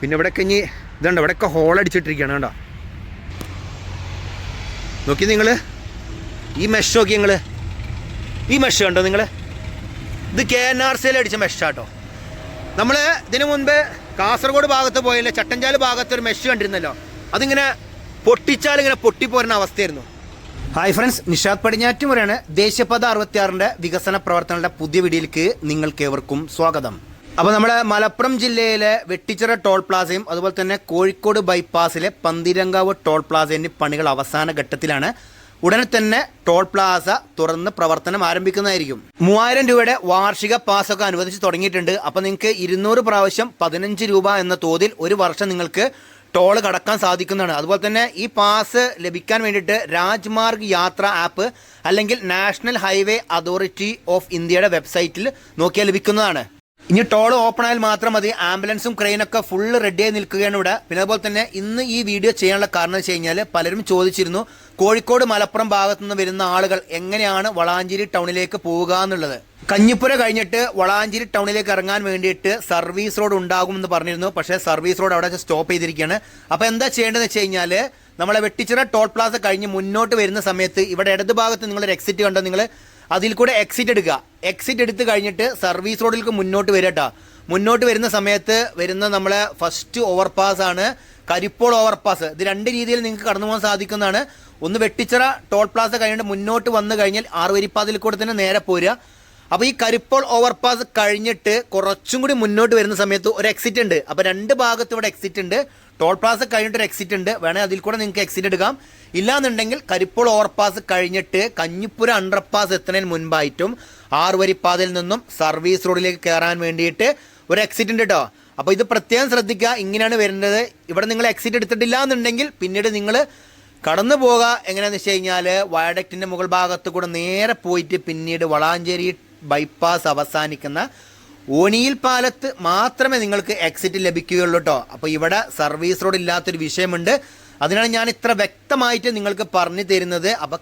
പിന്നെ ഇവിടെയൊക്കെ ഇനി ഇതുണ്ട് ഇവിടെയൊക്കെ ഹോൾ അടിച്ചിട്ടിരിക്കുകയാണ് കണ്ടോ? നോക്കി നിങ്ങൾ ഈ മെഷ് നോക്കി നിങ്ങൾ ഈ മെഷ് കണ്ടോ നിങ്ങൾ ഇത് കെ എൻ ആർ സിയിൽ അടിച്ച മെഷാട്ടോ നമ്മൾ ഇതിനു മുൻപ് കാസർഗോഡ് ഭാഗത്ത് പോയല്ലേ ചട്ടഞ്ചാൽ ഭാഗത്ത് ഒരു മെഷ് കണ്ടിരുന്നല്ലോ. അതിങ്ങനെ പൊട്ടിച്ചാൽ ഇങ്ങനെ പൊട്ടിപ്പോരുന്ന അവസ്ഥയായിരുന്നു. ഹായ് ഫ്രണ്ട്സ് നിഷാദ് പടിഞ്ഞാറ്റുമുറയാണ് ദേശീയപാത അറുപത്തിയാറിന്റെ വികസന പ്രവർത്തനങ്ങളുടെ പുതിയ വീഡിയോയിലേക്ക് നിങ്ങൾക്കേവർക്കും സ്വാഗതം. അപ്പോൾ നമ്മുടെ മലപ്പുറം ജില്ലയിലെ വെട്ടിച്ചിറ ടോൾ പ്ലാസയും അതുപോലെ തന്നെ കോഴിക്കോട് ബൈപ്പാസിലെ പന്തിരങ്കാവ് ടോൾ പ്ലാസേന്റെ പണികൾ അവസാന ഘട്ടത്തിലാണ്. ഉടനെ തന്നെ ടോൾ പ്ലാസ തുറന്ന് പ്രവർത്തനം ആരംഭിക്കുന്നതായിരിക്കും. മൂവായിരം രൂപയുടെ വാർഷിക പാസ് ഒക്കെ അനുവദിച്ച് തുടങ്ങിയിട്ടുണ്ട്. അപ്പോൾ നിങ്ങൾക്ക് ഇരുന്നൂറ് പ്രാവശ്യം പതിനഞ്ച് രൂപ എന്ന തോതിൽ ഒരു വർഷം നിങ്ങൾക്ക് ടോൾ കടക്കാൻ സാധിക്കുന്നതാണ്. അതുപോലെ തന്നെ ഈ പാസ് ലഭിക്കാൻ വേണ്ടിയിട്ട് രാജ്മാർഗ് യാത്ര ആപ്പ് അല്ലെങ്കിൽ നാഷണൽ ഹൈവേ അതോറിറ്റി ഓഫ് ഇന്ത്യയുടെ വെബ്സൈറ്റിൽ നോക്കിയാൽ ലഭിക്കുന്നതാണ്. ഇനി ടോൾ ഓപ്പൺ ആയാൽ മാത്രം മതി. ആംബുലൻസും ക്രെയിനൊക്കെ ഫുള്ള് റെഡിയായി നിൽക്കുകയാണ് ഇവിടെ. പിന്നെ അതുപോലെ തന്നെ ഇന്ന് ഈ വീഡിയോ ചെയ്യാനുള്ള കാരണം വെച്ച് കഴിഞ്ഞാൽ പലരും ചോദിച്ചിരുന്നു കോഴിക്കോട് മലപ്പുറം ഭാഗത്തു നിന്ന് വരുന്ന ആളുകൾ എങ്ങനെയാണ് വളാഞ്ചേരി ടൗണിലേക്ക് പോവുക എന്നുള്ളത്? കഞ്ഞിപ്പുര കഴിഞ്ഞിട്ട് വളാഞ്ചേരി ടൗണിലേക്ക് ഇറങ്ങാൻ വേണ്ടിയിട്ട് സർവീസ് റോഡ് ഉണ്ടാകുമെന്ന് പറഞ്ഞിരുന്നു. പക്ഷേ സർവീസ് റോഡ് അവിടെ സ്റ്റോപ്പ് ചെയ്തിരിക്കുകയാണ്. അപ്പോൾ എന്താ ചെയ്യേണ്ടതെന്ന് വെച്ച് കഴിഞ്ഞാൽ നമ്മളെ വെട്ടിച്ചിറ ടോൾ പ്ലാസ കഴിഞ്ഞ് മുന്നോട്ട് വരുന്ന സമയത്ത് ഇവിടെ ഇടതുഭാഗത്ത് നിങ്ങളൊരു എക്സിറ്റ് കണ്ടോ? നിങ്ങൾ അതിൽ കൂടെ എക്സിറ്റ് എടുക്കുക. എക്സിറ്റ് എടുത്ത് കഴിഞ്ഞിട്ട് സർവീസ് റോഡിലേക്ക് മുന്നോട്ട് വരട്ടോ മുന്നോട്ട് വരുന്ന സമയത്ത് വരുന്ന നമ്മളെ ഫസ്റ്റ് ഓവർപാസ് ആണ്. കരിപ്പോൾ ഓവർപാസ് ഇത് രണ്ട് രീതിയിൽ നിങ്ങൾക്ക് കടന്നു പോകാൻ സാധിക്കുന്നതാണ്. ഒന്ന് വെട്ടിച്ചിറ ടോൾ പ്ലാസ കഴിഞ്ഞിട്ട് മുന്നോട്ട് വന്നു കഴിഞ്ഞാൽ ആറുവരിപ്പാതിൽ കൂടെ തന്നെ നേരെ പോരുക. അപ്പോൾ ഈ കരിപ്പോൾ ഓവർപാസ് കഴിഞ്ഞിട്ട് കുറച്ചും കൂടി മുന്നോട്ട് വരുന്ന സമയത്ത് ഒരു എക്സിറ്റ് ഉണ്ട്. അപ്പോൾ രണ്ട് ഭാഗത്ത് ഇവിടെ എക്സിറ്റ് ഉണ്ട്. ടോൾ പ്ലാസ കഴിഞ്ഞിട്ട് ഒരു എക്സിറ്റ് ഉണ്ട്. വേണേൽ അതിൽ കൂടെ നിങ്ങൾക്ക് എക്സിറ്റ് എടുക്കാം. ഇല്ലാന്നുണ്ടെങ്കിൽ കരിപ്പോൾ ഓവർപാസ് കഴിഞ്ഞിട്ട് കഞ്ഞിപ്പുര അണ്ടർപാസ് എത്തുന്നതിന് മുൻപായിട്ടും ആറുവരിപ്പാതയിൽ നിന്നും സർവീസ് റോഡിലേക്ക് കയറാൻ വേണ്ടിയിട്ട് ഒരു എക്സിറ്റ് ഉണ്ട് കേട്ടോ അപ്പോൾ ഇത് പ്രത്യേകം ശ്രദ്ധിക്കുക. ഇങ്ങനെയാണ് വരുന്നത്. ഇവിടെ നിങ്ങൾ എക്സിറ്റ് എടുത്തിട്ടില്ല എന്നുണ്ടെങ്കിൽ പിന്നീട് നിങ്ങൾ കടന്നു പോകുക എങ്ങനെയാണെന്ന് വെച്ച് കഴിഞ്ഞാൽ വയഡക്റ്റിന്റെ മുകൾ ഭാഗത്ത് കൂടെ നേരെ പോയിട്ട് പിന്നീട് വളാഞ്ചേരി ബൈപ്പാസ് അവസാനിക്കുന്ന ഓണിയിൽ പാലത്ത് മാത്രമേ നിങ്ങൾക്ക് എക്സിറ്റ് ലഭിക്കുകയുള്ളൂ കേട്ടോ അപ്പോൾ ഇവിടെ സർവീസ് റോഡ് ഇല്ലാത്തൊരു വിഷയമുണ്ട്. അതിനാണ് ഞാൻ ഇത്ര വ്യക്തമായിട്ട് നിങ്ങൾക്ക് പറഞ്ഞു തരുന്നത്. അപ്പോൾ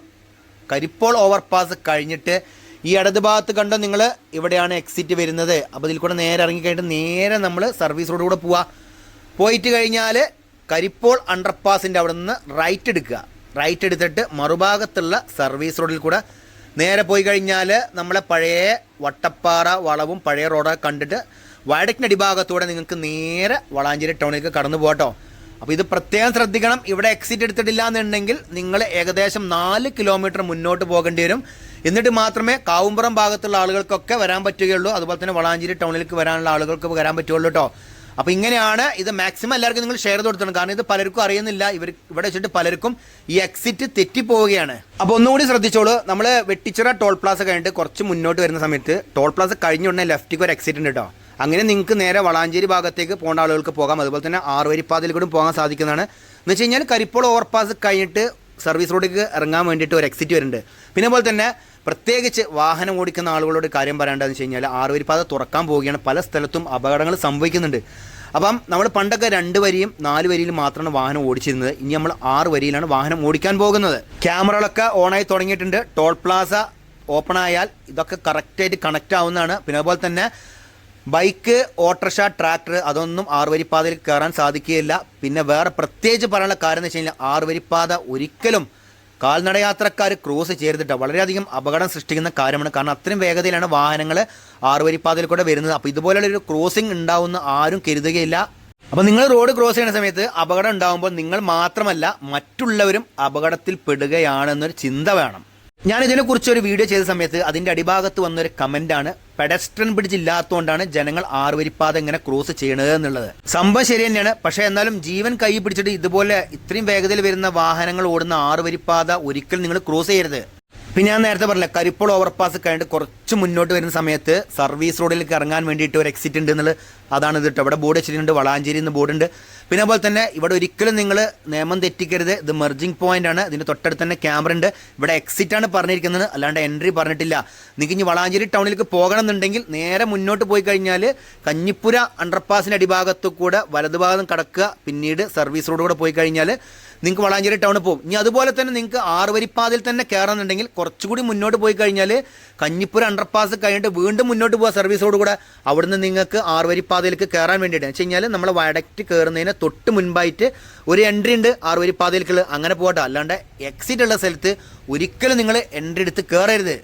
കരിപ്പോൾ ഓവർപാസ് കഴിഞ്ഞിട്ട് ഈ ഇടത് ഭാഗത്ത് കണ്ടോ നിങ്ങൾ? ഇവിടെയാണ് എക്സിറ്റ് വരുന്നത്. അപ്പോൾ ഇതിൽ കൂടെ നേരെ ഇറങ്ങിക്കഴിഞ്ഞിട്ട് നേരെ നമ്മൾ സർവീസ് റോഡ് കൂടെ പോവുക പോയിട്ട് കഴിഞ്ഞാൽ കരിപ്പോൾ അണ്ടർപാസിന്റെ അവിടെ നിന്ന് റൈറ്റ് എടുക്കുക. റൈറ്റ് എടുത്തിട്ട് മറുഭാഗത്തുള്ള സർവീസ് റോഡിൽ കൂടെ നേരെ പോയി കഴിഞ്ഞാൽ നമ്മളെ പഴയ വട്ടപ്പാറ വളവും പഴയ റോഡൊക്കെ കണ്ടിട്ട് വയഡക്റ്റിന്റെ അടിഭാഗത്തൂടെ നിങ്ങൾക്ക് നേരെ വളാഞ്ചേരി ടൗണിലേക്ക് കടന്നു പോകട്ടോ അപ്പോൾ ഇത് പ്രത്യേകം ശ്രദ്ധിക്കണം. ഇവിടെ എക്സിറ്റ് എടുത്തിട്ടില്ല എന്നുണ്ടെങ്കിൽ നിങ്ങൾ ഏകദേശം നാല് കിലോമീറ്റർ മുന്നോട്ട് പോകേണ്ടി വരും. എന്നിട്ട് മാത്രമേ കാവുമ്പുറം ഭാഗത്തുള്ള ആളുകൾക്കൊക്കെ വരാൻ പറ്റുകയുള്ളൂ. അതുപോലെ തന്നെ വളാഞ്ചേരി ടൗണിലേക്ക് വരാനുള്ള ആളുകൾക്ക് വരാൻ പറ്റുകയുള്ളൂ കേട്ടോ അപ്പോൾ ഇങ്ങനെയാണ് ഇത് മാക്സിമം എല്ലാവർക്കും നിങ്ങൾ ഷെയർ ചെയ്ത് കൊടുക്കണം കാരണം ഇത് പലർക്കും അറിയുന്നില്ല. ഇവർ ഇവിടെ വെച്ചിട്ട് പലർക്കും ഈ എക്സിറ്റ് തെറ്റിപ്പോവുകയാണ്. അപ്പോൾ ഒന്നുകൂടി ശ്രദ്ധിച്ചോളൂ. നമ്മൾ വെട്ടിച്ചിറ ടോൾ പ്ലാസ കഴിഞ്ഞിട്ട് കുറച്ച് മുന്നോട്ട് വരുന്ന സമയത്ത് ടോൾ പ്ലാസ കഴിഞ്ഞ ഉടനെ ലെഫ്റ്റിക്ക് ഒരു എക്സിറ്റ് ഉണ്ട് കേട്ടോ അങ്ങനെ നിങ്ങൾക്ക് നേരെ വളാഞ്ചേരി ഭാഗത്തേക്ക് പോകേണ്ട ആളുകൾക്ക് പോകാം. അതുപോലെ തന്നെ ആറുവരിപ്പാതിൽ കൂടെ പോകാൻ സാധിക്കുന്നതാണ്. എന്ന് വെച്ച് കഴിഞ്ഞാൽ കരിപ്പോൾ ഓവർപാസ് കഴിഞ്ഞിട്ട് സർവീസ് റോഡിലേക്ക് ഇറങ്ങാൻ വേണ്ടിയിട്ട് ഒരു എക്സിറ്റ് വരുന്നുണ്ട്. പിന്നെ പോലെ തന്നെ പ്രത്യേകിച്ച് വാഹനം ഓടിക്കുന്ന ആളുകളോട് കാര്യം പറയേണ്ടതെന്ന് വെച്ച് കഴിഞ്ഞാൽ ആറുവരിപ്പാത തുറക്കാൻ പോവുകയാണ്. പല സ്ഥലത്തും അപകടങ്ങൾ സംഭവിക്കുന്നുണ്ട്. അപ്പം നമ്മൾ പണ്ടൊക്കെ രണ്ട് വരിയും നാല് വരിയിൽ മാത്രമാണ് വാഹനം ഓടിച്ചിരുന്നത്. ഇനി നമ്മൾ ആറ് വരിയിലാണ് വാഹനം ഓടിക്കാൻ പോകുന്നത്. ക്യാമറകളൊക്കെ ഓണായി തുടങ്ങിയിട്ടുണ്ട്. ടോൾ പ്ലാസ ഓപ്പൺ ആയാൽ ഇതൊക്കെ കറക്റ്റായിട്ട് കണക്റ്റ് ആവുന്നതാണ്. പിന്നെ അതുപോലെ തന്നെ ബൈക്ക് ഓട്ടോറിക്ഷ ട്രാക്ടർ അതൊന്നും ആറുവരിപ്പാതയിൽ കയറാൻ സാധിക്കുകയില്ല. പിന്നെ വേറെ പ്രത്യേകിച്ച് പറയാനുള്ള കാര്യം എന്ന് വെച്ച് കഴിഞ്ഞാൽ ആറുവരിപ്പാത ഒരിക്കലും കാൽനടയാത്രക്കാർ ക്രോസ് ചെയ്തിട്ട് വളരെയധികം അപകടം സൃഷ്ടിക്കുന്ന കാര്യമാണ്. കാരണം അത്രയും വേഗതയിലാണ് വാഹനങ്ങൾ ആറുവരിപ്പാതയിൽ കൂടെ വരുന്നത്. അപ്പോൾ ഇതുപോലുള്ള ഒരു ക്രോസിംഗ് ഉണ്ടാവുന്ന ആരും കരുതുകയില്ല. അപ്പോൾ നിങ്ങൾ റോഡ് ക്രോസ് ചെയ്യുന്ന സമയത്ത് അപകടം ഉണ്ടാകുമ്പോൾ നിങ്ങൾ മാത്രമല്ല മറ്റുള്ളവരും അപകടത്തിൽ പെടുകയാണെന്നൊരു ചിന്ത വേണം. ഞാൻ ഇതിനെക്കുറിച്ച് ഒരു വീഡിയോ ചെയ്ത സമയത്ത് അതിന്റെ അടിഭാഗത്ത് വന്നൊരു കമന്റാണ് പെഡസ്ട്രൻ ബ്രിഡ്ജ് ഇല്ലാത്തതുകൊണ്ടാണ് ജനങ്ങൾ ആറുവരിപ്പാത ഇങ്ങനെ ക്രോസ് ചെയ്യണത് എന്നുള്ളത്. സംഭവം ശരി തന്നെയാണ്. പക്ഷേ എന്നാലും ജീവൻ കൈ പിടിച്ചിട്ട് ഇതുപോലെ ഇത്രയും വേഗതയിൽ വരുന്ന വാഹനങ്ങൾ ഓടുന്ന ആറുവരിപ്പാത ഒരിക്കലും നിങ്ങൾ ക്രോസ് ചെയ്യരുത്. പിന്നെ ഞാൻ നേരത്തെ പറഞ്ഞില്ല കരിപ്പോൾ ഓവർപാസ് കഴിഞ്ഞിട്ട് കുറച്ച് മുന്നോട്ട് വരുന്ന സമയത്ത് സർവീസ് റോഡിലേക്ക് ഇറങ്ങാൻ വേണ്ടിയിട്ട് ഒരു എക്സിറ്റ് ഉണ്ട് എന്നുള്ളത് അതാണ് ഇത് കേട്ടോ ഇവിടെ ബോർഡ് വെച്ചിട്ടുണ്ട് വളാഞ്ചേരി എന്ന് ബോർഡുണ്ട് പിന്നെ അതുപോലെ തന്നെ ഇവിടെ ഒരിക്കലും നിങ്ങൾ നിയമം തെറ്റിക്കരുത്. ഇത് മെർജിങ് പോയിന്റ് ആണ്. ഇതിന്റെ തൊട്ടടുത്ത് തന്നെ ക്യാമറ ഉണ്ട്. ഇവിടെ എക്സിറ്റ് ആണ് പറഞ്ഞിരിക്കുന്നത്. അല്ലാണ്ട് എൻട്രി പറഞ്ഞിട്ടില്ല. നിങ്ങൾക്ക് ഇനി വളാഞ്ചേരി ടൗണിലേക്ക് പോകണം എന്നുണ്ടെങ്കിൽ നേരെ മുന്നോട്ട് പോയി കഴിഞ്ഞാൽ കഞ്ഞിപ്പുര അണ്ടർപാസിന്റെ അടിഭാഗത്ത് കൂടെ വലതുഭാഗം കടക്കുക. പിന്നീട് സർവീസ് റോഡ് കൂടെ പോയി കഴിഞ്ഞാൽ നിങ്ങൾക്ക് വളാഞ്ചേരി ടൗണിൽ പോകും. ഇനി അതുപോലെ തന്നെ നിങ്ങൾക്ക് ആറുവരിപ്പാതിൽ തന്നെ കയറണമെന്നുണ്ടെങ്കിൽ കുറച്ചുകൂടി മുന്നോട്ട് പോയി കഴിഞ്ഞാൽ കഞ്ഞിപ്പുര അണ്ടർപാസ് കഴിഞ്ഞിട്ട് വീണ്ടും മുന്നോട്ട് പോകുക സർവീസോട് കൂടെ. അവിടുന്ന് നിങ്ങൾക്ക് ആറുവരിപ്പാതയിലേക്ക് കയറാൻ വേണ്ടിയിട്ട് വെച്ച് കഴിഞ്ഞാൽ നമ്മൾ വയഡക്റ്റ് കയറുന്നതിന് തൊട്ട് മുൻപായിട്ട് ഒരു എൻട്രി ഉണ്ട് ആറുവരിപ്പാതയിലേക്കുള്ള. അങ്ങനെ പോകട്ടെ. അല്ലാണ്ട് എക്സിറ്റ് ഉള്ള സ്ഥലത്ത് ഒരിക്കലും നിങ്ങൾ എൻട്രി എടുത്ത് കയറരുത്.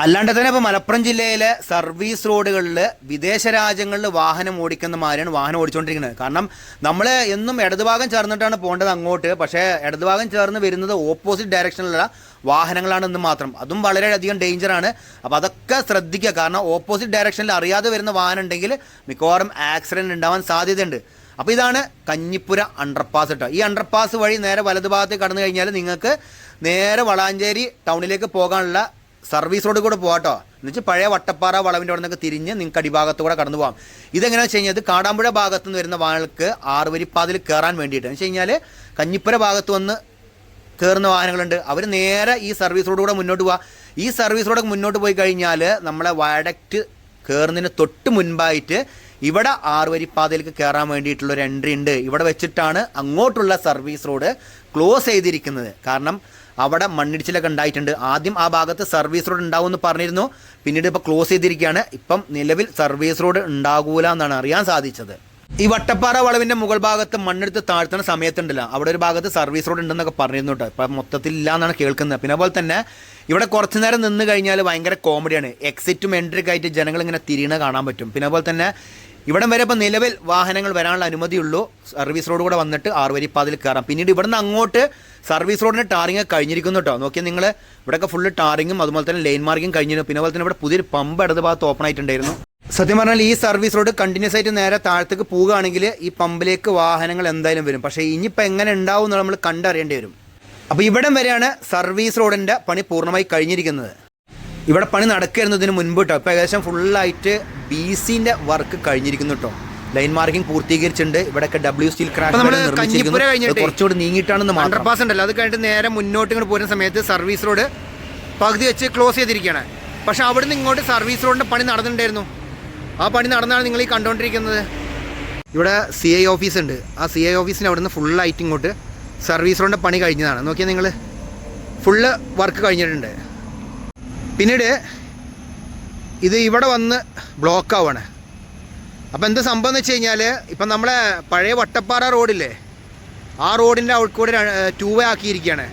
അല്ലാണ്ട് തന്നെ ഇപ്പോൾ മലപ്പുറം ജില്ലയിലെ സർവീസ് റോഡുകളിൽ വിദേശ രാജ്യങ്ങളിൽ വാഹനം ഓടിക്കുന്ന മാതിരിയാണ് വാഹനം ഓടിച്ചുകൊണ്ടിരിക്കുന്നത് കാരണം നമ്മൾ എന്നും ഇടതുഭാഗം ചേർന്നിട്ടാണ് പോകേണ്ടത് അങ്ങോട്ട്. പക്ഷേ ഇടതുഭാഗം ചേർന്ന് വരുന്നത് ഓപ്പോസിറ്റ് ഡയറക്ഷനിലുള്ള വാഹനങ്ങളാണ് എന്ന് മാത്രം. അതും വളരെയധികം ഡേഞ്ചറാണ് അപ്പോൾ അതൊക്കെ ശ്രദ്ധിക്കുക. കാരണം ഓപ്പോസിറ്റ് ഡയറക്ഷനിൽ അറിയാതെ വരുന്ന വാഹനം ഉണ്ടെങ്കിൽ മിക്കവാറും ആക്സിഡന്റ് ഉണ്ടാവാൻ സാധ്യതയുണ്ട്. അപ്പോൾ ഇതാണ് കഞ്ഞിപ്പുര അണ്ടർപാസ് കേട്ടോ ഈ അണ്ടർപാസ് വഴി നേരെ വലതുഭാഗത്ത് കടന്നു കഴിഞ്ഞാൽ നിങ്ങൾക്ക് നേരെ വളാഞ്ചേരി ടൗണിലേക്ക് പോകാനുള്ള സർവീസ് റോഡ് കൂടെ പോകാട്ടോ എന്നുവെച്ചാൽ പഴയ വട്ടപ്പാറ വളവിന്റെ അവിടെ നിന്നൊക്കെ തിരിഞ്ഞ് നിങ്ങൾക്ക് അടിഭാഗത്ത് കൂടെ കടന്നു പോകാം ഇതെങ്ങനെയാണെന്ന് വെച്ച് കഴിഞ്ഞാൽ ഇത് കാടാമ്പുഴ ഭാഗത്ത് നിന്ന് വരുന്ന വാഹനങ്ങൾക്ക് ആറുവരിപ്പാതിൽ കയറാൻ വേണ്ടിയിട്ട്. എന്ന് വെച്ച് കഴിഞ്ഞാൽ കഞ്ഞിപ്പുര ഭാഗത്ത് വന്ന് കയറുന്ന വാഹനങ്ങളുണ്ട്. അവർ നേരെ ഈ സർവീസ് റോഡ് കൂടെ മുന്നോട്ട് പോവുക ഈ സർവീസ് റോഡ് മുന്നോട്ട് പോയി കഴിഞ്ഞാൽ നമ്മളെ വയഡക്റ്റ് കയറുന്നതിന് തൊട്ട് മുൻപായിട്ട് ഇവിടെ ആറുവരിപ്പാതയിലേക്ക് കയറാൻ വേണ്ടിയിട്ടുള്ള ഒരു എൻട്രി ഉണ്ട്. ഇവിടെ വെച്ചിട്ടാണ് അങ്ങോട്ടുള്ള സർവീസ് റോഡ് ക്ലോസ് ചെയ്തിരിക്കുന്നത്. കാരണം അവിടെ മണ്ണിടിച്ചിലൊക്കെ ഉണ്ടായിട്ടുണ്ട്. ആദ്യം ആ ഭാഗത്ത് സർവീസ് റോഡ് ഉണ്ടാവുമെന്ന് പറഞ്ഞിരുന്നു. പിന്നീട് ഇപ്പോൾ ക്ലോസ് ചെയ്തിരിക്കുകയാണ്. ഇപ്പം നിലവിൽ സർവീസ് റോഡ് ഉണ്ടാകൂല എന്നാണ് അറിയാൻ സാധിച്ചത്. ഈ വട്ടപ്പാറ വളവിന്റെ മുകൾ ഭാഗത്ത് മണ്ണെടുത്ത് താഴ്ത്തുന്ന സമയത്തുണ്ടല്ലോ. അവിടെ ഒരു ഭാഗത്ത് സർവീസ് റോഡ് ഉണ്ടെന്നൊക്കെ പറഞ്ഞിരുന്നു കേട്ടോ. ഇപ്പം മൊത്തത്തിൽ ഇല്ല എന്നാണ് കേൾക്കുന്നത്. പിന്നെ അതുപോലെ തന്നെ ഇവിടെ കുറച്ച് നേരം നിന്ന് കഴിഞ്ഞാൽ ഭയങ്കര കോമഡിയാണ് എക്സിറ്റും എൻട്രിയൊക്കെ ആയിട്ട് ജനങ്ങൾ ഇങ്ങനെ തിരിയണ കാണാൻ പറ്റും. പിന്നെ അതുപോലെ തന്നെ ഇവിടം വരെ ഇപ്പോൾ നിലവിൽ വാഹനങ്ങൾ വരാനുള്ള അനുമതിയുള്ളൂ. സർവീസ് റോഡ് കൂടെ വന്നിട്ട് ആറുവരിപ്പാതിൽ കയറാം. പിന്നീട് ഇവിടുന്ന് അങ്ങോട്ട് സർവീസ് റോഡിന് ടാറിങ് കഴിഞ്ഞിരിക്കുന്നു കേട്ടോ നോക്കിയാൽ നിങ്ങൾ ഇവിടെയൊക്കെ ഫുള്ള് ടാറിങ്ങും അതുപോലെ തന്നെ ലൈൻ മാർക്കിങ് കഴിഞ്ഞിരുന്നു. പിന്നെ അതുപോലെ തന്നെ ഇവിടെ പുതിയൊരു പമ്പ് ഇടത് ഭാഗത്ത് ഓപ്പൺ ആയിട്ടുണ്ടായിരുന്നു. സത്യം പറഞ്ഞാൽ ഈ സർവീസ് റോഡ് കണ്ടിന്യൂസ് ആയിട്ട് നേരെ താഴത്തേക്ക് പോവുകയാണെങ്കിൽ ഈ പമ്പിലേക്ക് വാഹനങ്ങൾ എന്തായാലും വരും. പക്ഷേ ഇനിയിപ്പോൾ എങ്ങനെ ഉണ്ടാവും എന്ന് നമ്മൾ കണ്ടറിയേണ്ടി വരും. അപ്പോൾ ഇവിടം വരെയാണ് സർവീസ് റോഡിന്റെ പണി പൂർണമായി കഴിഞ്ഞിരിക്കുന്നത്. ഇവിടെ പണി നടക്കുന്നതിന് മുൻപ് കേട്ടോ ഇപ്പോൾ ഏകദേശം ഫുള്ളായിട്ട് ബി സിന്റെ വർക്ക് കഴിഞ്ഞിരിക്കുന്നു കേട്ടോ ലൈൻ മാർക്കിംഗ് പൂർത്തീകരിച്ചിട്ടുണ്ട്. ഇവിടെയൊക്കെ ഡബ്ല്യു സ്റ്റീൽ ക്രാഷ് കുറച്ചുകൂടി നീങ്ങിയിട്ടാണെന്ന് മാത്രം. പാസ് ഉണ്ടല്ലോ. അത് കഴിഞ്ഞിട്ട് നേരെ മുന്നോട്ട് ഇങ്ങോട്ട് പോരുന്ന സമയത്ത് സർവീസ് റോഡ് പകുതി വെച്ച് ക്ലോസ് ചെയ്തിരിക്കുകയാണ്. പക്ഷേ നിന്ന് ഇങ്ങോട്ട് സർവീസ് റോഡിന്റെ പണി നടന്നിട്ടുണ്ടായിരുന്നു. ആ പണി നടന്നാണ് നിങ്ങൾ ഈ കണ്ടുകൊണ്ടിരിക്കുന്നത് ഇവിടെ സി ഐ ഓഫീസ് ഉണ്ട്. ആ സി ഐ ഓഫീസിന് അവിടെ നിന്ന് ഫുള്ളായിട്ട് ഇങ്ങോട്ട് സർവീസ് റോഡിന്റെ പണി കഴിഞ്ഞതാണ്. നോക്കിയാൽ നിങ്ങൾ ഫുള്ള് വർക്ക് കഴിഞ്ഞിട്ടുണ്ട്. പിന്നീട് ഇത് ഇവിടെ വന്ന് ബ്ലോക്ക് ആവാണ്. അപ്പോൾ എന്ത് സംഭവം എന്ന് വെച്ച് കഴിഞ്ഞാൽ ഇപ്പം നമ്മളെ പഴയ വട്ടപ്പാറ റോഡില്ലേ ആ റോഡിന്റെ അവിടെ ടൂ വേ ആക്കിയിരിക്കുകയാണ്.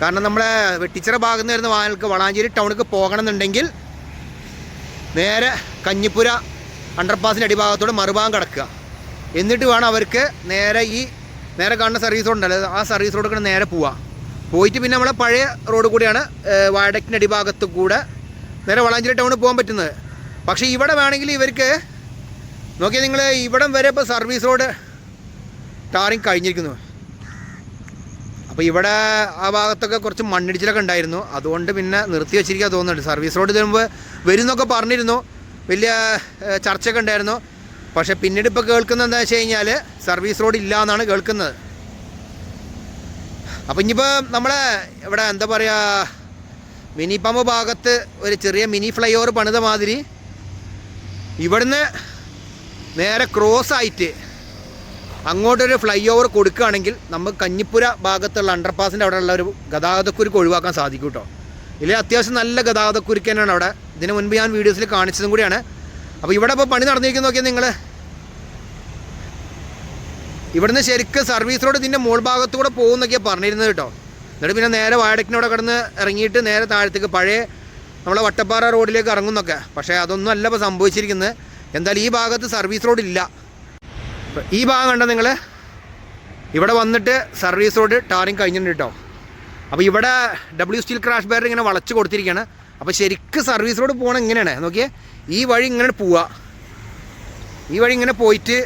കാരണം നമ്മളെ വെട്ടിച്ചിറ ഭാഗത്ത് നിന്ന് വരുന്ന വാഹനങ്ങൾക്ക് വളാഞ്ചേരി ടൗണിലേക്ക് പോകണമെന്നുണ്ടെങ്കിൽ നേരെ കഞ്ഞിപ്പുര അണ്ടർപാസിന്റെ അടിഭാഗത്തോട് മറുഭാഗം കിടക്കുക. എന്നിട്ട് വേണം അവർക്ക് നേരെ ഈ നേരെ കാണുന്ന സർവീസ് റോഡ് ഉണ്ടല്ലോ ആ സർവീസ് റോഡ് നേരെ പോവുക. പോയിട്ട് പിന്നെ നമ്മളെ പഴയ റോഡ് കൂടിയാണ് വാഡക്റ്റിന്റെ അടിഭാഗത്ത് കൂടെ നേരെ വളാഞ്ചേരി ടൗണിൽ പോകാൻ പറ്റുന്നത്. പക്ഷേ ഇവിടെ വേണമെങ്കിൽ ഇവർക്ക് നോക്കിയാൽ നിങ്ങൾ ഇവിടം വരെ ഇപ്പോൾ സർവീസ് റോഡ് ടാറിങ് കഴിഞ്ഞിരിക്കുന്നു. അപ്പോൾ ഇവിടെ ആ ഭാഗത്തൊക്കെ കുറച്ച് മണ്ണിടിച്ചിലൊക്കെ ഉണ്ടായിരുന്നു. അതുകൊണ്ട് പിന്നെ നിർത്തി വെച്ചിരിക്കുക തോന്നുന്നുണ്ട്. സർവീസ് റോഡ് തരുമ്പോൾ വരുന്നൊക്കെ പറഞ്ഞിരുന്നു. വലിയ ചർച്ചയൊക്കെ ഉണ്ടായിരുന്നു. പക്ഷേ പിന്നീട് ഇപ്പോൾ കേൾക്കുന്നത് എന്താ വെച്ച് കഴിഞ്ഞാൽ സർവീസ് റോഡ് ഇല്ല എന്നാണ് കേൾക്കുന്നത്. അപ്പോൾ ഇനിയിപ്പോൾ നമ്മളെ ഇവിടെ എന്താ പറയുക മിനി പമ്പ് ഭാഗത്ത് ഒരു ചെറിയ മിനി ഫ്ലൈ ഓവർ പണിത മാതിരി ഇവിടുന്ന് നേരെ ക്രോസ് ആയിട്ട് അങ്ങോട്ടൊരു ഫ്ലൈ ഓവർ കൊടുക്കുകയാണെങ്കിൽ നമുക്ക് കഞ്ഞിപ്പുര ഭാഗത്തുള്ള അണ്ടർപാസിന്റെ അവിടെ ഉള്ള ഒരു ഗതാഗതക്കുരുക്ക് ഒഴിവാക്കാൻ സാധിക്കും കേട്ടോ. ഇതിൽ അത്യാവശ്യം നല്ല ഗതാഗതക്കുരുക്ക് തന്നെയാണ് അവിടെ. ഇതിന് മുൻപ് ഞാൻ വീഡിയോസിൽ കാണിച്ചതും കൂടിയാണ്. അപ്പോൾ ഇവിടെ ഇപ്പോൾ പണി നടന്നിരിക്കുന്ന നോക്കിയാൽ നിങ്ങൾ ഇവിടുന്ന് ശരിക്കും സർവീസ് റോഡ് ഇതിന്റെ മുകൾ ഭാഗത്തൂടെ പോകുന്നൊക്കെ പറഞ്ഞിരുന്നത് കേട്ടോ. എന്നിട്ട് പിന്നെ നേരെ വാഴക്കിനോടെ കിടന്ന് ഇറങ്ങിയിട്ട് നേരെ താഴത്തേക്ക് പഴയ നമ്മളെ വട്ടപ്പാറ റോഡിലേക്ക് ഇറങ്ങുന്നൊക്കെ. പക്ഷേ അതൊന്നും അല്ല ഇപ്പോൾ സംഭവിച്ചിരിക്കുന്നത് എന്തായാലും ഈ ഭാഗത്ത് സർവീസ് റോഡ് ഇല്ല. ഈ ഭാഗം കണ്ടോ നിങ്ങൾ ഇവിടെ വന്നിട്ട് സർവീസ് റോഡ് ടാറിങ് കഴിഞ്ഞിട്ടുണ്ട് കേട്ടോ. അപ്പോൾ ഇവിടെ ഡബ്ല്യു സ്റ്റീൽ ക്രാഷ് ബാരിയർ ഇങ്ങനെ വളച്ച് കൊടുത്തിരിക്കുകയാണ് അപ്പോൾ ശരിക്കും സർവീസ് റോഡ് പോകണം ഇങ്ങനെയാണ്. നോക്കിയേ ഈ വഴി ഇങ്ങനെ പോവുക ഈ വഴി ഇങ്ങനെ പോയിട്ട്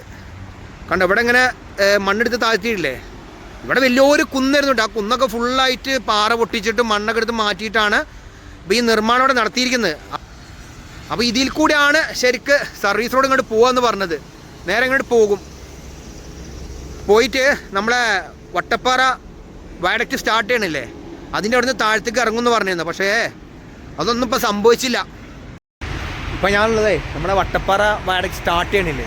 കണ്ടോ ഇവിടെ ഇങ്ങനെ മണ്ണെടുത്ത് താഴ്ത്തിയിട്ടില്ലേ? ഇവിടെ വലിയൊരു കുന്നിരുന്നുണ്ട്. ആ കുന്നൊക്കെ ഫുള്ളായിട്ട് പാറ പൊട്ടിച്ചിട്ട് മണ്ണൊക്കെ എടുത്ത് മാറ്റിയിട്ടാണ് ഇപ്പോൾ ഈ നിർമ്മാണം ഇവിടെ നടത്തിയിരിക്കുന്നത്. അപ്പോൾ ഇതിൽ കൂടെയാണ് ശരിക്ക് സർവീസ് റോഡ് ഇങ്ങോട്ട് പോകാമെന്ന് പറഞ്ഞത്. നേരെ ഇങ്ങോട്ട് പോകും. പോയിട്ട് നമ്മളെ വട്ടപ്പാറ വയഡക്റ്റ് സ്റ്റാർട്ട് ചെയ്യണില്ലേ? അതിന്റെ അവിടുന്ന് താഴത്തേക്ക് ഇറങ്ങുമെന്ന് പറഞ്ഞിരുന്നു. പക്ഷേ അതൊന്നും ഇപ്പോൾ സംഭവിച്ചില്ല. ഇപ്പം ഞാനുള്ളതേ നമ്മുടെ വട്ടപ്പാറ വയഡക്റ്റ് സ്റ്റാർട്ട് ചെയ്യണില്ലേ?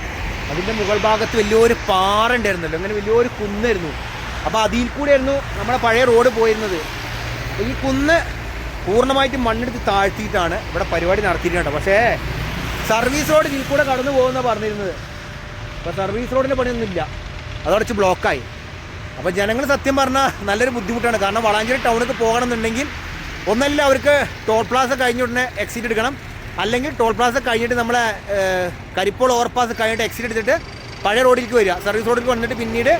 അതിന്റെ മുകൾ ഭാഗത്ത് വലിയൊരു പാറ ഉണ്ടായിരുന്നല്ലോ. അങ്ങനെ വലിയൊരു കുന്നായിരുന്നു. അപ്പോൾ അതിൽ കൂടെയായിരുന്നു നമ്മുടെ പഴയ റോഡ് പോയിരുന്നത്. ഈ കുന്ന് പൂർണമായിട്ടും മണ്ണെടുത്ത് താഴ്ത്തിയിട്ടാണ് ഇവിടെ പരിപാടി നടത്തിയിട്ടുണ്ട് പക്ഷേ സർവീസ് റോഡ് ഇതിൽ കൂടെ കടന്നു പോകുന്ന പറഞ്ഞിരുന്നത്. അപ്പോൾ സർവീസ് റോഡിന്റെ പണിയൊന്നുമില്ല. അതടച്ച് ബ്ലോക്കായി. അപ്പോൾ ജനങ്ങൾ സത്യം പറഞ്ഞാൽ നല്ലൊരു ബുദ്ധിമുട്ടാണ്. കാരണം വളാഞ്ചേരി ടൗണിലേക്ക് പോകണമെന്നുണ്ടെങ്കിൽ ഒന്നല്ല അവർക്ക് ടോൾ പ്ലാസ കഴിഞ്ഞ ഉടനെ എക്സിറ്റ് എടുക്കണം. അല്ലെങ്കിൽ ടോൾ പ്ലാസ കഴിഞ്ഞിട്ട് നമ്മളെ കരിപ്പോൾ ഓവർപാസ് കഴിഞ്ഞിട്ട് എക്സിറ്റ് എടുത്തിട്ട് പഴയ റോഡിലേക്ക് വരിക. സർവീസ് റോഡിലേക്ക് വന്നിട്ട് പിന്നീട്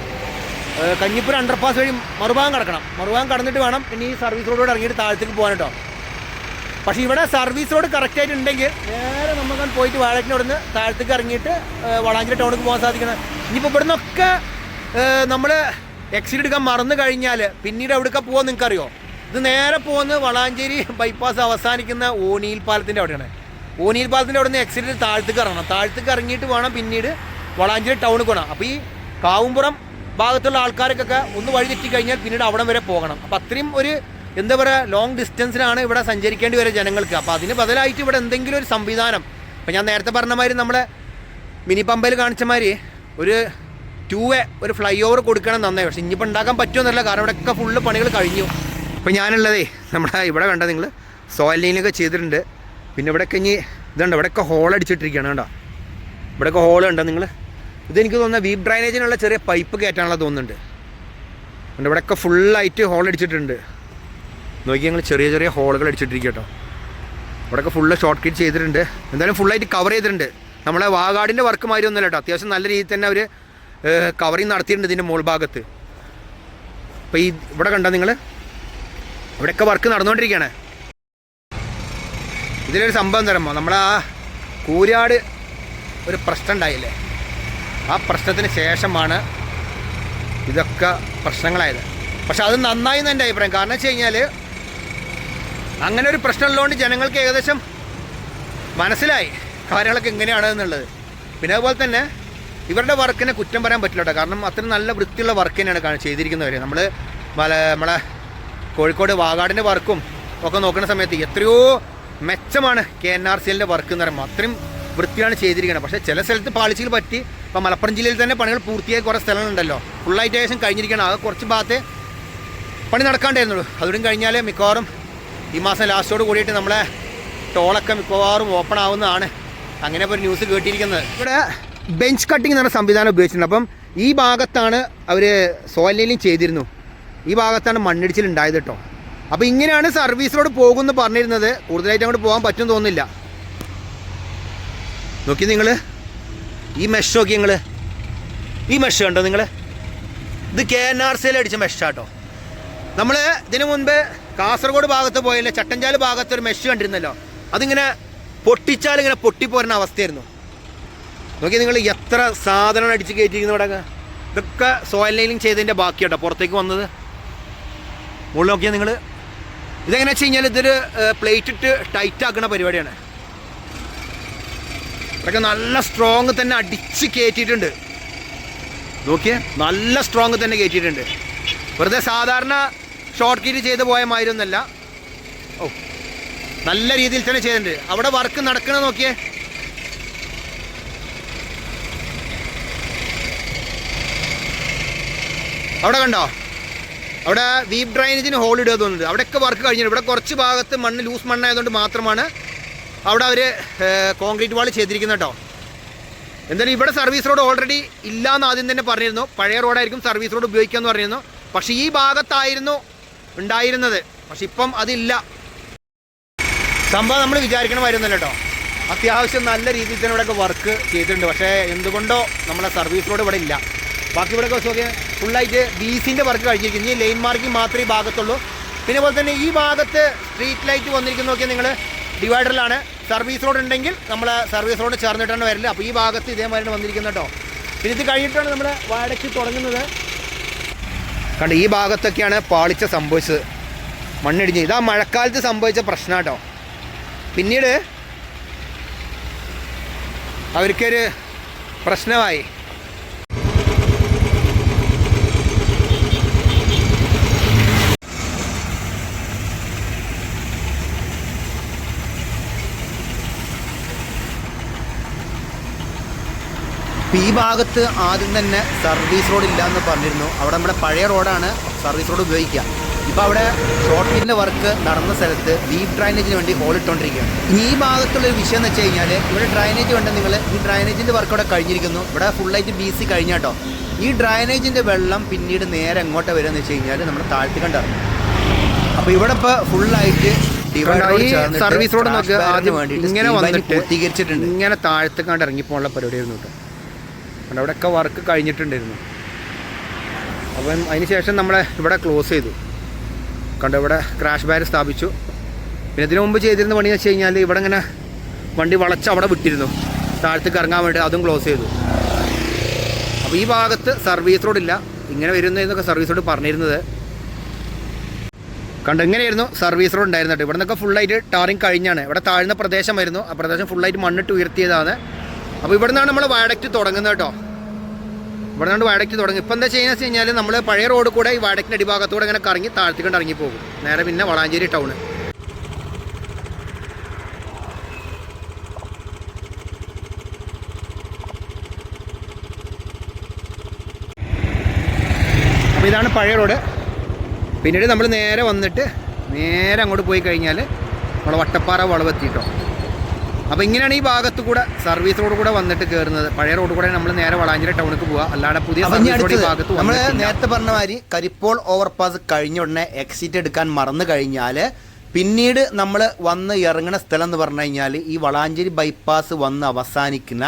കഞ്ഞിപ്പുര അണ്ടർപാസ് വഴി മറുഭാഗം കടക്കണം. മറുഭാഗം കടന്നിട്ട് വേണം പിന്നെ ഈ സർവീസ് റോഡിലൂടെ ഇറങ്ങിയിട്ട് താഴത്തേക്ക് പോകാൻ കേട്ടോ. പക്ഷേ ഇവിടെ സർവീസ് റോഡ് കറക്റ്റായിട്ട് ഉണ്ടെങ്കിൽ നേരെ നമുക്ക് പോയിട്ട് വാഴക്കിന്റെ അവിടെ നിന്ന് താഴത്തേക്ക് ഇറങ്ങിയിട്ട് വളാഞ്ചിരി ടൗണിലേക്ക് പോകാൻ സാധിക്കണം. ഇനിയിപ്പോൾ ഇവിടെ നിന്നൊക്കെ നമ്മൾ എക്സിറ്റ് എടുക്കാൻ മറന്നു കഴിഞ്ഞാൽ പിന്നീട് എവിടേക്കാ പോകാൻ നിങ്ങൾക്കറിയോ? ഇത് നേരെ പോകുന്നത് വളാഞ്ചേരി ബൈപ്പാസ് അവസാനിക്കുന്ന ഓണിയിൽ പാലത്തിന്റെ അവിടെയാണ്. ഓനിയിൽ പാലത്തിന്റെ അവിടെ നിന്ന് എക്സിറ്റ് താഴത്തേക്ക് ഇറങ്ങണം. താഴത്തേക്ക് ഇറങ്ങിയിട്ട് വേണം പിന്നീട് വളാഞ്ചേരി ടൗണിൽ പോകണം അപ്പോൾ ഈ കാവുംപുറം ഭാഗത്തുള്ള ആൾക്കാർക്കൊക്കെ ഒന്ന് വഴി തെറ്റിക്കഴിഞ്ഞാൽ പിന്നീട് അവിടം വരെ പോകണം. അപ്പോൾ അത്രയും ഒരു എന്താ പറയുക ലോങ് ഡിസ്റ്റൻസിലാണ് ഇവിടെ സഞ്ചരിക്കേണ്ടി വരെ ജനങ്ങൾക്ക്. അപ്പോൾ അതിന് ബദലായിട്ട് ഇവിടെ എന്തെങ്കിലും ഒരു സംവിധാനം. ഇപ്പം ഞാൻ നേരത്തെ പറഞ്ഞ മാതിരി നമ്മുടെ മിനി പമ്പയിൽ കാണിച്ച മാതിരി ഒരു ടൂ വേ ഒരു ഫ്ലൈ ഓവർ കൊടുക്കണം നന്നായി. പക്ഷേ ഇനിയിപ്പോൾ ഉണ്ടാക്കാൻ പറ്റുമെന്നല്ല. കാരണം ഇവിടെയൊക്കെ ഫുള്ള് പണികൾ കഴിഞ്ഞു. ഇപ്പോൾ ഞാനുള്ളതേ നമ്മുടെ ഇവിടെ കണ്ട നിങ്ങൾ സോയിൽ ലൈനൊക്കെ ചെയ്തിട്ടുണ്ട്. പിന്നെ ഇവിടെയൊക്കെ ഇനി ഇതുണ്ട്. ഇവിടെയൊക്കെ ഹോൾ അടിച്ചിട്ടിരിക്കുകയാണ് കണ്ടോ? ഇവിടെയൊക്കെ ഹോൾ ഉണ്ടോ നിങ്ങൾ ഇതെനിക്ക് തോന്നുന്നത് വീപ് ഡ്രൈനേജിനുള്ള ചെറിയ പൈപ്പ് കയറ്റാനുള്ള തോന്നുന്നുണ്ട്. ഉണ്ട് ഇവിടെയൊക്കെ ഫുള്ളായിട്ട് ഹോൾ അടിച്ചിട്ടുണ്ട്. നോക്കി ഞങ്ങൾ ചെറിയ ചെറിയ ഹോളുകൾ അടിച്ചിട്ടിരിക്കുക കേട്ടോ. ഇവിടെയൊക്കെ ഫുള്ള് ഷോർട്ട് കട്ട് ചെയ്തിട്ടുണ്ട്. എന്തായാലും ഫുള്ളായിട്ട് കവർ ചെയ്തിട്ടുണ്ട്. നമ്മളെ വാഗാടിന്റെ വർക്ക് മാതിരി ഒന്നുമില്ല കേട്ടോ. അത്യാവശ്യം നല്ല രീതിയിൽ തന്നെ അവർ കവറിങ് നടത്തിയിട്ടുണ്ട് ഇതിന്റെ മുകൾ ഭാഗത്ത്. അപ്പോൾ ഈ ഇവിടെ കണ്ടോ നിങ്ങൾ ഇവിടെയൊക്കെ വർക്ക് നടന്നുകൊണ്ടിരിക്കുകയാണ്. ഇതിലൊരു സംഭവം തരുമ്പോൾ നമ്മളെ ആ കൂരാട് ഒരു പ്രശ്നം ഉണ്ടായില്ലേ? ആ പ്രശ്നത്തിന് ശേഷമാണ് ഇതൊക്കെ പ്രശ്നങ്ങളായത്. പക്ഷെ അത് നന്നായി എന്റെ അഭിപ്രായം. കാരണം വെച്ച് കഴിഞ്ഞാൽ അങ്ങനെ ഒരു പ്രശ്നമുള്ളതുകൊണ്ട് ജനങ്ങൾക്ക് ഏകദേശം മനസ്സിലായി കാര്യങ്ങളൊക്കെ എങ്ങനെയാണ് എന്നുള്ളത്. പിന്നെ അതുപോലെ തന്നെ ഇവരുടെ വർക്കിനെ കുറ്റം പറയാൻ പറ്റില്ല കേട്ടോ. കാരണം അത്ര നല്ല വൃത്തിയുള്ള വർക്ക് തന്നെയാണ് ചെയ്തിരിക്കുന്നവർ നമ്മൾ നമ്മളെ കോഴിക്കോട് വാഗാടിന്റെ വർക്കും ഒക്കെ നോക്കുന്ന സമയത്ത് എത്രയോ മെച്ചമാണ് കെ എൻ ആർ സി എല്ലിന്റെ വർക്ക് എന്ന് പറയുമ്പോൾ. അത്രയും വൃത്തിയാണ് ചെയ്തിരിക്കുന്നത്. പക്ഷേ ചില സ്ഥലത്ത് പാളിച്ചിൽ പറ്റി. ഇപ്പോൾ മലപ്പുറം ജില്ലയിൽ തന്നെ പണികൾ പൂർത്തിയായി കുറേ സ്ഥലങ്ങളുണ്ടല്ലോ. ഫുള്ളായിട്ട് ഏകദേശം കഴിഞ്ഞിരിക്കണം അത് കുറച്ച് ഭാഗത്തെ പണി നടക്കാണ്ടായിരുന്നുള്ളൂ. അതുകൊണ്ടും കഴിഞ്ഞാൽ മിക്കവാറും ഈ മാസം ലാസ്റ്റോട് കൂടിയിട്ട് നമ്മളെ ടോളൊക്കെ മിക്കവാറും ഓപ്പൺ ആവുന്നതാണ്. അങ്ങനെ ഇപ്പോൾ ഒരു ന്യൂസ് കേട്ടിരിക്കുന്നത്. ഇവിടെ ബെഞ്ച് കട്ടിംഗ് എന്ന് പറഞ്ഞ സംവിധാനം ഉപയോഗിച്ചിട്ടുണ്ട്. അപ്പം ഈ ഭാഗത്താണ് അവർ സോയിൽ ചെയ്തിരുന്നു. ഈ ഭാഗത്താണ് മണ്ണിടിച്ചിൽ ഉണ്ടായത് കേട്ടോ. അപ്പോൾ ഇങ്ങനെയാണ് സർവീസിലോട്ട് പോകുമെന്ന് പറഞ്ഞിരുന്നത്. കൂടുതലായിട്ട് അങ്ങോട്ട് പോകാൻ പറ്റും തോന്നുന്നില്ല. നോക്കി നിങ്ങൾ ഈ മെഷ് നോക്കി നിങ്ങൾ ഈ മെഷ് കണ്ടോ നിങ്ങൾ ഇത് കെ എൻ ആർ സിയിൽ അടിച്ച മെഷാട്ടോ നമ്മൾ ഇതിനു മുൻപ് കാസർഗോഡ് ഭാഗത്ത് പോയല്ലേ ചട്ടഞ്ചാൽ ഭാഗത്ത് ഒരു മെഷ് കണ്ടിരുന്നല്ലോ. അതിങ്ങനെ പൊട്ടിച്ചാൽ ഇങ്ങനെ പൊട്ടിപ്പോരുന്ന അവസ്ഥയായിരുന്നു. നോക്കി നിങ്ങൾ എത്ര സാധനം അടിച്ച് കയറ്റിയിരിക്കുന്നു ഇവിടെ ഇതൊക്കെ സോയിൽ ലൈനിങ് ചെയ്തതിന്റെ ബാക്കിയാട്ടോ പുറത്തേക്ക് വന്നത്. മുകളിൽ നോക്കിയാൽ നിങ്ങൾ ഇതെങ്ങനെ വെച്ച് കഴിഞ്ഞാൽ ഇതൊരു പ്ലേറ്റ് ഇട്ട് ടൈറ്റ് ആക്കുന്ന പരിപാടിയാണ്. ഇതൊക്കെ നല്ല സ്ട്രോങ് തന്നെ അടിച്ച് കയറ്റിയിട്ടുണ്ട് നോക്കിയേ നല്ല സ്ട്രോങ് തന്നെ കയറ്റിയിട്ടുണ്ട് വെറുതെ സാധാരണ ഷോർട്ട് കീറ്റ് ചെയ്ത് പോയ ഓ നല്ല രീതിയിൽ തന്നെ ചെയ്തിട്ടുണ്ട്. അവിടെ വർക്ക് നടക്കണ നോക്കിയേ. അവിടെ കണ്ടോ? അവിടെ വീപ് ഡ്രൈനേജിന് ഹോൾ ഇടുക തോന്നുന്നുണ്ട് അവിടെയൊക്കെ വർക്ക് കഴിഞ്ഞിട്ടുണ്ട് ഇവിടെ കുറച്ച് ഭാഗത്ത് മണ്ണ് ലൂസ് മണ്ണായതുകൊണ്ട് മാത്രമാണ് അവിടെ അവർ കോൺക്രീറ്റ് വാൾ ചെയ്തിരിക്കുന്നത് കേട്ടോ. എന്തായാലും ഇവിടെ സർവീസ് റോഡ് ഓൾറെഡി ഇല്ലാന്ന് ആദ്യം തന്നെ പറഞ്ഞിരുന്നു. പഴയ റോഡായിരിക്കും സർവീസ് റോഡ് ഉപയോഗിക്കാമെന്ന് പറഞ്ഞിരുന്നു. പക്ഷേ ഈ ഭാഗത്തായിരുന്നു ഉണ്ടായിരുന്നത്. പക്ഷെ ഇപ്പം അതില്ല. സംഭവം നമ്മൾ വിചാരിക്കണം വരുന്നില്ല കേട്ടോ. അത്യാവശ്യം നല്ല രീതിയിൽ തന്നെ ഇവിടെയൊക്കെ വർക്ക് ചെയ്തിട്ടുണ്ട്. പക്ഷേ എന്തുകൊണ്ടോ നമ്മളെ സർവീസ് റോഡ് ഇവിടെ ഇല്ല. ബാക്കി ഇവിടെ നോക്കിയാൽ ഫുള്ളായിട്ട് ബി സിന്റെ വർക്ക് കഴിച്ചിരിക്കുന്നു ഈ ലൈൻ മാർക്കിംഗ് മാത്രമേ ഈ ഭാഗത്തുള്ളൂ. പിന്നെ പോലെ തന്നെ ഈ ഭാഗത്ത് സ്ട്രീറ്റ് ലൈറ്റ് വന്നിരിക്കുന്ന നോക്കിയാൽ നിങ്ങൾ ഡിവൈഡറിലാണ് സർവീസ് റോഡ് ഉണ്ടെങ്കിൽ നമ്മൾ സർവീസ് റോഡ് ചേർന്നിട്ടാണ് വരില്ല അപ്പോൾ ഈ ഭാഗത്ത് ഇതേമാതിരി വന്നിരിക്കുന്നത് കേട്ടോ. പിന്നെ ഇത് കഴിഞ്ഞിട്ടാണ് നമ്മൾ വാടയ്ക്ക് തുടങ്ങുന്നത്. കണ്ട് ഈ ഭാഗത്തൊക്കെയാണ് പാളിച്ച സംഭവിച്ചത്. മണ്ണിടിഞ്ഞ്. ഇതാ മഴക്കാലത്ത് സംഭവിച്ച പ്രശ്നം കേട്ടോ. പിന്നീട് അവർക്കൊരു പ്രശ്നമായി. ഇപ്പം ഈ ഭാഗത്ത് ആദ്യം തന്നെ സർവീസ് റോഡ് ഇല്ല എന്ന് പറഞ്ഞിരുന്നു. അവിടെ നമ്മുടെ പഴയ റോഡാണ് സർവീസ് റോഡ് ഉപയോഗിക്കുക. ഇപ്പോൾ അവിടെ ഷോർട്ട് ഫീറ്റിന്റെ വർക്ക് നടന്ന സ്ഥലത്ത് ഡീപ് ഡ്രൈനേജിന് വേണ്ടി ഹോൾ ഇട്ടുകൊണ്ടിരിക്കുകയാണ് ഇനി ഈ ഭാഗത്തുള്ള ഒരു വിഷയം എന്ന് വെച്ച് കഴിഞ്ഞാൽ ഇവിടെ ഡ്രൈനേജ് വേണ്ട നിങ്ങൾ ഈ ഡ്രൈനേജിന്റെ വർക്ക് അവിടെ കഴിഞ്ഞിരിക്കുന്നു. ഇവിടെ ഫുള്ളായിട്ട് ബി സി കഴിഞ്ഞാട്ടോ ഈ ഡ്രൈനേജിന്റെ വെള്ളം പിന്നീട് നേരെ എങ്ങോട്ട് വരിക എന്ന് വെച്ച് കഴിഞ്ഞാൽ നമ്മൾ താഴ്ത്തി കണ്ടിറങ്ങും അപ്പോൾ ഇവിടെ ഇപ്പോൾ ഫുള്ളായിട്ട് സർവീസ് റോഡ് നോക്കുക ആദ്യം ഇങ്ങനെ വന്നിട്ട് പൂർത്തീകരിച്ചിട്ടുണ്ട്. ഇങ്ങനെ താഴത്ത് കണ്ട് ഇറങ്ങിപ്പോകാനുള്ള പരിപാടിയായിരുന്നു കേട്ടോ. കണ്ടോ അവിടെയൊക്കെ വർക്ക് കഴിഞ്ഞിട്ടുണ്ടായിരുന്നു. അപ്പം അതിന് ശേഷം നമ്മളെ ഇവിടെ ക്ലോസ് ചെയ്തു. കണ്ടോ ഇവിടെ ക്രാഷ് ബാർ സ്ഥാപിച്ചു. പിന്നെ ഇതിനു മുമ്പ് ചെയ്തിരുന്ന പണി വെച്ച് കഴിഞ്ഞാൽ ഇവിടെ ഇങ്ങനെ വണ്ടി വളച്ച് അവിടെ വിട്ടിരുന്നു. താഴത്തേക്ക് ഇറങ്ങാൻ വേണ്ടി അതും ക്ലോസ് ചെയ്തു. അപ്പോൾ ഈ ഭാഗത്ത് സർവീസ് റോഡില്ല ഇങ്ങനെ വരുന്നതെന്നൊക്കെ സർവീസ് റോഡ് പറഞ്ഞിരുന്നത്. കണ്ടോ എങ്ങനെയായിരുന്നു സർവീസ് റോഡ് ഉണ്ടായിരുന്നിട്ട് ഇവിടെ നിന്നൊക്കെ ഫുള്ളായിട്ട് ടാറിങ് കഴിഞ്ഞാണ്. ഇവിടെ താഴ്ന്ന പ്രദേശമായിരുന്നു. ആ പ്രദേശം ഫുള്ളായിട്ട് മണ്ണിട്ട് ഉയർത്തിയതാണ്. അപ്പോൾ ഇവിടെ നിന്നാണ് നമ്മൾ വയഡക്റ്റ് തുടങ്ങുന്നത് കേട്ടോ. ഇവിടെ നിന്നാണ് വയഡക്റ്റ് തുടങ്ങുന്നത്. ഇപ്പം എന്താ ചെയ്യുന്നത് വെച്ച് കഴിഞ്ഞാൽ നമ്മൾ പഴയ റോഡ് കൂടെ ഈ വയഡക്റ്റിന്റെ അടിഭാഗത്തൂടെ ഇങ്ങനെ കറങ്ങി താഴ്ത്തിക്കൊണ്ട് ഇറങ്ങി പോകും നേരെ പിന്നെ വളാഞ്ചേരി ടൗൺ അപ്പോൾ ഇതാണ് പഴയ റോഡ് പിന്നീട് നമ്മൾ നേരെ വന്നിട്ട് നേരെ അങ്ങോട്ട് പോയി കഴിഞ്ഞാൽ നമ്മൾ വട്ടപ്പാറ വളവെത്തിയിട്ടോ അപ്പോൾ ഇങ്ങനെയാണ് ഈ ഭാഗത്ത് കൂടെ സർവീസ് റോഡ് കൂടെ വന്നിട്ട് കയറുന്നത് പഴയ റോഡ് കൂടെ നമ്മൾ നേരെ വളാഞ്ചേരി ടൗണിലേക്ക് പോവുക അല്ലാതെ പുതിയ ഭാഗത്ത് നമ്മൾ നേരത്തെ പറഞ്ഞ മാതിരി കരിപ്പോൾ ഓവർപാസ് കഴിഞ്ഞ ഉടനെ എക്സിറ്റ് എടുക്കാൻ മറന്നു കഴിഞ്ഞാൽ പിന്നീട് നമ്മൾ വന്ന് ഇറങ്ങുന്ന സ്ഥലം എന്ന് പറഞ്ഞു കഴിഞ്ഞാൽ ഈ വളാഞ്ചേരി ബൈപ്പാസ് വന്ന് അവസാനിക്കുന്ന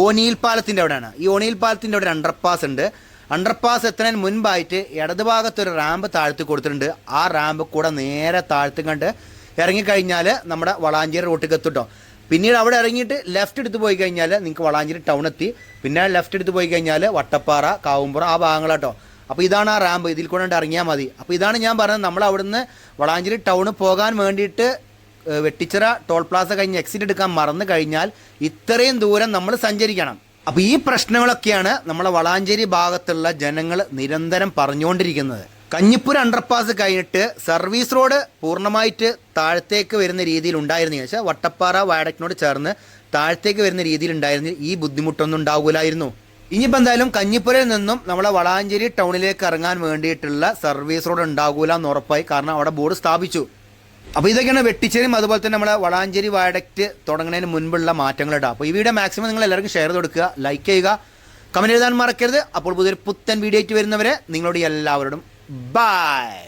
ഓനിയിൽ പാലത്തിന്റെ അവിടെയാണ്. ഈ ഓനിയിൽ പാലത്തിന്റെ അവിടെ അണ്ടർപാസ് ഉണ്ട്. അണ്ടർപാസ് എത്തുന്നതിന് മുൻപായിട്ട് ഇടത് ഭാഗത്തൊരു റാമ്പ് താഴ്ത്തി കൊടുത്തിട്ടുണ്ട്. ആ റാമ്പ് കൂടെ നേരെ താഴ്ത്തി കണ്ട് ഇറങ്ങിക്കഴിഞ്ഞാൽ നമ്മുടെ വളാഞ്ചേരി റൂട്ടിലേക്ക് എത്തുട്ടോ. പിന്നീട് അവിടെ ഇറങ്ങിയിട്ട് ലെഫ്റ്റ് എടുത്ത് പോയി കഴിഞ്ഞാൽ നിങ്ങൾക്ക് വളാഞ്ചേരി ടൗൺ എത്തി. പിന്നെ ലെഫ്റ്റ് എടുത്ത് പോയി കഴിഞ്ഞാൽ വട്ടപ്പാറ കാവുംപുറ ആ ഭാഗങ്ങളാട്ടോ. അപ്പോൾ ഇതാണ് ആ റാമ്പ് ഇതിൽ കൂടെ ഇറങ്ങിയാൽ മതി. അപ്പോൾ ഇതാണ് ഞാൻ പറഞ്ഞത്. നമ്മൾ അവിടുന്ന് വളാഞ്ചേരി ടൗണ് പോകാൻ വേണ്ടിയിട്ട് വെട്ടിച്ചിറ ടോൾ പ്ലാസ കഴിഞ്ഞ് എക്സിറ്റ് എടുക്കാൻ മറന്നു കഴിഞ്ഞാൽ ഇത്രയും ദൂരം നമ്മൾ സഞ്ചരിക്കണം. അപ്പോൾ ഈ പ്രശ്നങ്ങളൊക്കെയാണ് നമ്മളെ വളാഞ്ചേരി ഭാഗത്തുള്ള ജനങ്ങൾ നിരന്തരം പറഞ്ഞുകൊണ്ടിരിക്കുന്നത് കഞ്ഞിപ്പുര അണ്ടർപാസ് കഴിഞ്ഞിട്ട് സർവീസ് റോഡ് പൂർണമായിട്ട് താഴത്തേക്ക് വരുന്ന രീതിയിൽ ഉണ്ടായിരുന്നു വെച്ചാൽ വട്ടപ്പാറ വയഡക്റ്റിനോട് ചേർന്ന് താഴത്തേക്ക് വരുന്ന രീതിയിൽ ഉണ്ടായിരുന്നു ഈ ബുദ്ധിമുട്ടൊന്നും ഉണ്ടാവില്ലായിരുന്നു ഇനിയിപ്പോൾ എന്തായാലും കഞ്ഞിപ്പുരയിൽ നിന്നും നമ്മളെ വളാഞ്ചേരി ടൗണിലേക്ക് ഇറങ്ങാൻ വേണ്ടിയിട്ടുള്ള സർവീസ് റോഡ് ഉണ്ടാകൂല എന്ന് ഉറപ്പായി. കാരണം അവിടെ ബോർഡ് സ്ഥാപിച്ചു. അപ്പോൾ ഇതൊക്കെയാണ് വെട്ടിച്ചേരും അതുപോലെ തന്നെ നമ്മളെ വളാഞ്ചേരി വാഡക്റ്റ് തുടങ്ങുന്നതിന് മുൻപുള്ള മാറ്റങ്ങൾ ഇടാം. അപ്പോൾ ഈ വീഡിയോ മാക്സിമം നിങ്ങൾ എല്ലാവർക്കും ഷെയർ കൊടുക്കുക ലൈക്ക് ചെയ്യുക കമന്റ് എഴുതാൻ മറക്കരുത്. അപ്പോൾ പുതിയൊരു പുത്തൻ വീഡിയോ വരുന്നവരെ നിങ്ങളോട് എല്ലാവരോടും ബൈ